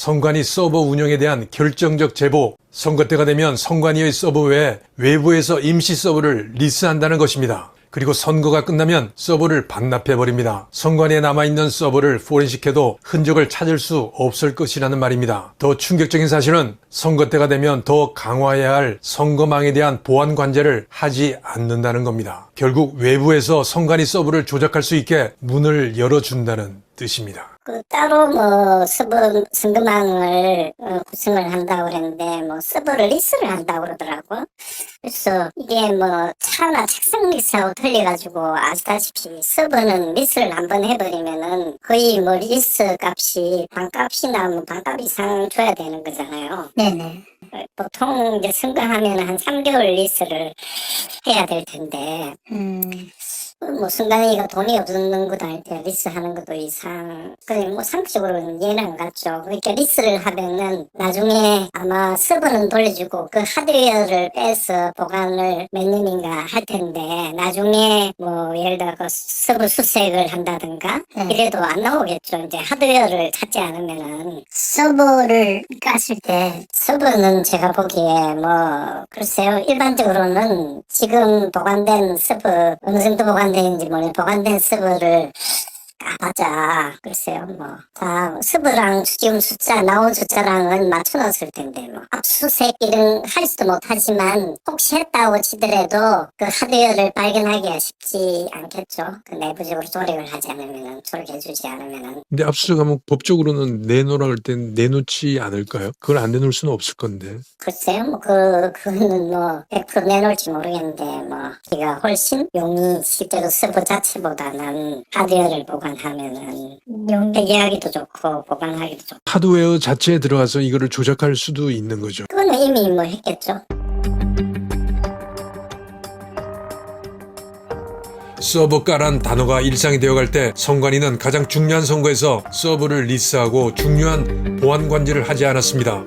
선관위 서버 운영에 대한 결정적 제보, 선거 때가 되면 선관위의 서버 외에 외부에서 임시 서버를 리스한다는 것입니다. 그리고 선거가 끝나면 서버를 반납해버립니다. 선관위에 남아있는 서버를 포렌식해도 흔적을 찾을 수 없을 것이라는 말입니다. 더 충격적인 사실은 선거 때가 되면 더 강화해야 할 선거망에 대한 보안 관제를 하지 않는다는 겁니다. 결국 외부에서 선관위 서버를 조작할 수 있게 문을 열어준다는 뜻입니다. 그 따로 뭐 서버 선거망을 어, 구성을 한다고 그랬는데 뭐 서버를 리스를 한다고 그러더라고. 그래서 이게 뭐 차나 책상 리스하고 틀려가지고 아시다시피 서버는 리스를 한번 해버리면은 거의 뭐 리스 값이 반값이나 뭐 반값 이상 줘야 되는 거잖아요. 네네. 보통 이제 선거하면 한 3개월 리스를 해야 될 텐데 음, 뭐 순간이가 돈이 없는 것도 아닌데 리스 하는 것도 이상 그냥 뭐 상식적으로는 이해는 안 갔죠. 그러니까 리스를 하면은 나중에 아마 서버는 돌려주고 그 하드웨어를 빼서 보관을 몇 년인가 할 텐데 나중에 뭐 예를 들어 그 서버 수색을 한다든가 네. 이래도 안 나오겠죠. 이제 하드웨어를 찾지 않으면은. 서버를 깠을 때, 서버는 제가 보기에 뭐 글쎄요. 일반적으로는 지금 보관된 서버 어느 정도 보관 되는지 모르는 보관된 서버를 까봤자. 글쎄요 뭐다 서버랑 지금 숫자 나온 숫자랑은 맞춰놨을 텐데 뭐. 압수수색 이런 할 수도 못하지만 혹시 했다고 치더라도 그 하드웨어를 발견하기가 쉽지 않겠죠. 그 내부적으로 조립을 하지 않으면은 조립해주지 않으면은. 근데 압수수색하면 법적으로는 내놓으라 할땐 내놓지 않을까요? 그걸 안 내놓을 수는 없을 건데. 글쎄요, 뭐, 그, 그거는 뭐, 100% 내놓을지 모르겠는데, 뭐, 기가 훨씬 용이 실제로 서버 자체보다는 하드웨어를 보관하 면은, 용, 해결하기도 좋고, 보관하기도 좋고. 하드웨어 자체에 들어가서 이거를 조작할 수도 있는 거죠. 그거는 이미 뭐 했겠죠. 서버가란 단어가 일상이 되어갈 때 선관위는 가장 중요한 선거에서 서버를 리스하고 중요한 보안 관리를 하지 않았습니다.